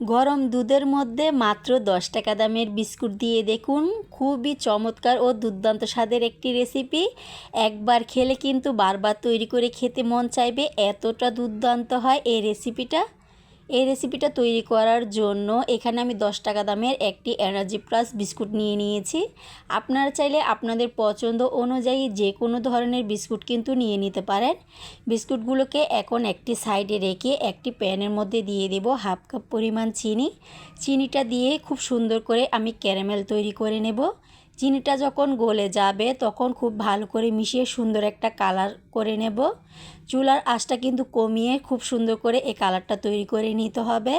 গরম দুধের মধ্যে মাত্র দশ টাকা দামের বিস্কুট দিয়ে দেখুন। খুবই চমৎকার ও দুর্দান্ত স্বাদের একটি রেসিপি। একবার খেলে কিন্তু বারবার তৈরি করে খেতে মন চাইবে। এতটা দুর্দান্ত হয় এই রেসিপিটা। এই রেসিপিটা তৈরি করার জন্য এখানে আমি দশ টাকা দামের একটি এনার্জি প্লাস বিস্কুট নিয়ে নিয়েছি। আপনারা চাইলে আপনাদের পছন্দ অনুযায়ী যে কোনো ধরনের বিস্কুট কিন্তু নিয়ে নিতে পারেন। বিস্কুটগুলোকে এখন একটি সাইডে রেখে একটি প্যানের মধ্যে দিয়ে দেব হাফ কাপ পরিমাণ চিনি। চিনিটা দিয়ে খুব সুন্দর করে আমি ক্যারামেল তৈরি করে নেব। চিনিটা যখন গলে যাবে, তখন খুব ভালো করে মিশিয়ে সুন্দর একটা কালার করে নেব। চুলার আঁচটা কিন্তু কমিয়ে খুব সুন্দর করে এই কালারটা তৈরি করে নিতে হবে।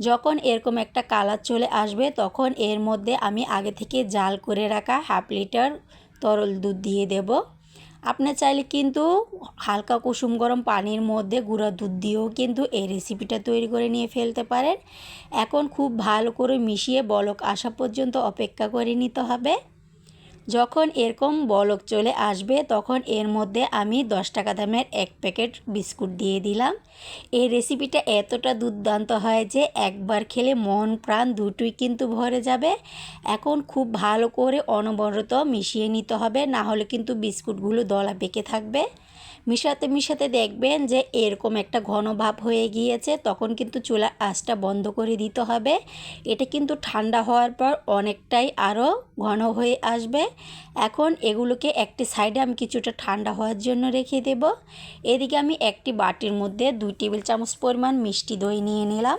যখন এরকম একটা কালার চলে আসবে, তখন এর মধ্যে আমি আগে থেকে জাল করে রাখা হাফ লিটার তরল দুধ দিয়ে দেব। আপনি চাইলে কিন্তু হালকা কুসুম গরম পানির মধ্যে গুঁড়া দুধ দিয়েও কিন্তু এই রেসিপিটা তৈরি করে নিয়ে ফেলতে পারেন। এখন খুব ভালো করে মিশিয়ে বলক আসা পর্যন্ত অপেক্ষা করে নিতে হবে। যখন এরকম বলক চলে আসবে, তখন এর মধ্যে আমি দশ টাকা দামের এক প্যাকেট বিস্কুট দিয়ে দিলাম। এই রেসিপিটা এতটা দুর্দান্ত হয় যে একবার খেলে মন প্রাণ দুটোই কিন্তু ভরে যাবে। এখন খুব ভালো করে অনবরত মিশিয়ে নিতে হবে, না হলে কিন্তু বিস্কুটগুলো দলা পেকে থাকবে। মিশাতে মিশাতে দেখবেন যে এরকম একটা ঘন ভাব হয়ে গিয়েছে, তখন কিন্তু চুলার আঁচটা বন্ধ করে দিতে হবে। এটা কিন্তু ঠান্ডা হওয়ার পর অনেকটাই আরও ঘন হয়ে আসবে। এখন এগুলোকে একটি সাইডে আমি কিছুটা ঠান্ডা হওয়ার জন্য রেখে দেব। এদিকে আমি একটি বাটির মধ্যে দুই টেবিল চামচ পরিমাণ মিষ্টি দই নিয়ে নিলাম।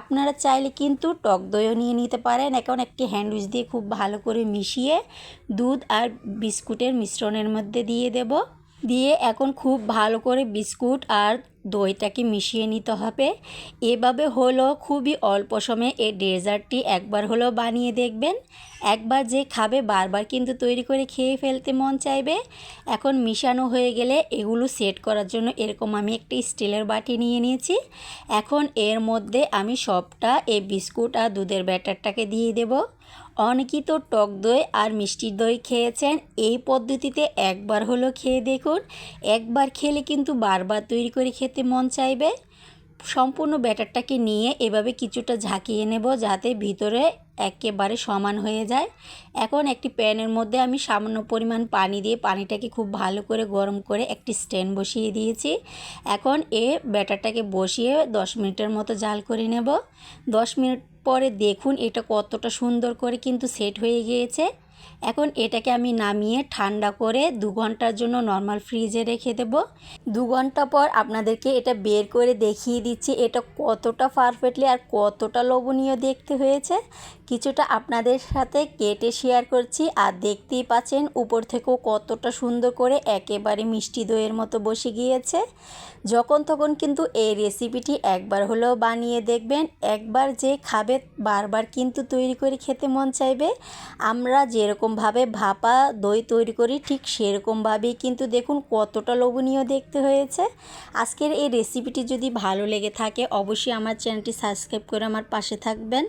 আপনারা চাইলে কিন্তু টক দইও নিয়ে নিতে পারেন। এখন একটি হ্যান্ডউইচ দিয়ে খুব ভালো করে মিশিয়ে দুধ আর বিস্কুটের মিশ্রণের মধ্যে দিয়ে দেব। দিয়ে এখন খুব ভালো করে বিস্কুট আর দইটাকে মিশিয়ে নিতে হবে। এভাবে হলো খুবই অল্প সময়ে এই ডেজার্টটি একবার হলো বানিয়ে দেখবেন। একবার যে খাবে বারবার কিন্তু তৈরি করে খেয়ে ফেলতে মন চাইবে। এখন মিশানো হয়ে গেলে এগুলো সেট করার জন্য এরকম আমি একটি স্টিলের বাটি নিয়ে নিয়েছি। এখন এর মধ্যে আমি সবটা এই বিস্কুট আর দুধের ব্যাটারটাকে দিয়ে দেব। অনেকেই তো টক দই আর মিষ্টির দই খেয়েছেন। এই পদ্ধতিতে একবার হলো খেয়ে দেখুন। একবার খেলে কিন্তু বারবার তৈরি করে খেতে মন চাইবে। সম্পূর্ণ ব্যাটারটাকে নিয়ে এভাবে কিছুটা ঝাঁকিয়ে নেব যাতে ভিতরে একেবারে সমান হয়ে যায়। এখন একটি প্যানের মধ্যে আমি সামান্য পরিমাণ পানি দিয়ে পানিটাকে খুব ভালো করে গরম করে একটি স্ট্যান্ড বসিয়ে দিয়েছি। এখন এ ব্যাটারটাকে বসিয়ে দশ মিনিটের মতো জাল করে নেব। দশ মিনিট পরে দেখুন এটা কতটা সুন্দর করে কিন্তু সেট হয়ে গিয়েছে। এখন এটাকে আমি নামিয়ে ঠান্ডা করে দু ঘণ্টার জন্য নর্মাল ফ্রিজে রেখে দেব। দু ঘণ্টা পর আপনাদেরকে এটা বের করে দেখিয়ে দিচ্ছি এটা কতটা পারফেক্টলি আর কতটা লোভনীয় দেখতে হয়েছে। কিছুটা আপনাদের সাথে কেটে শেয়ার করছি আর দেখতেই পাচ্ছেন উপর থেকেও কতটা সুন্দর করে একেবারে মিষ্টি দইয়ের মতো বসে গিয়েছে। যখন তখন কিন্তু এই রেসিপিটি একবার হলেও বানিয়ে দেখবেন, একবার যে খাবে বারবার কিন্তু তৈরি করে খেতে মন চাইবে। আমরা যেরকমভাবে ভাপা দই তৈরি করি, ঠিক সেরকমভাবেই কিন্তু দেখুন কতটা লোভনীয় দেখতে হয়েছে। আজকের এই রেসিপিটি যদি ভালো লেগে থাকে, অবশ্যই আমার চ্যানেলটি সাবস্ক্রাইব করে আমার পাশে থাকবেন।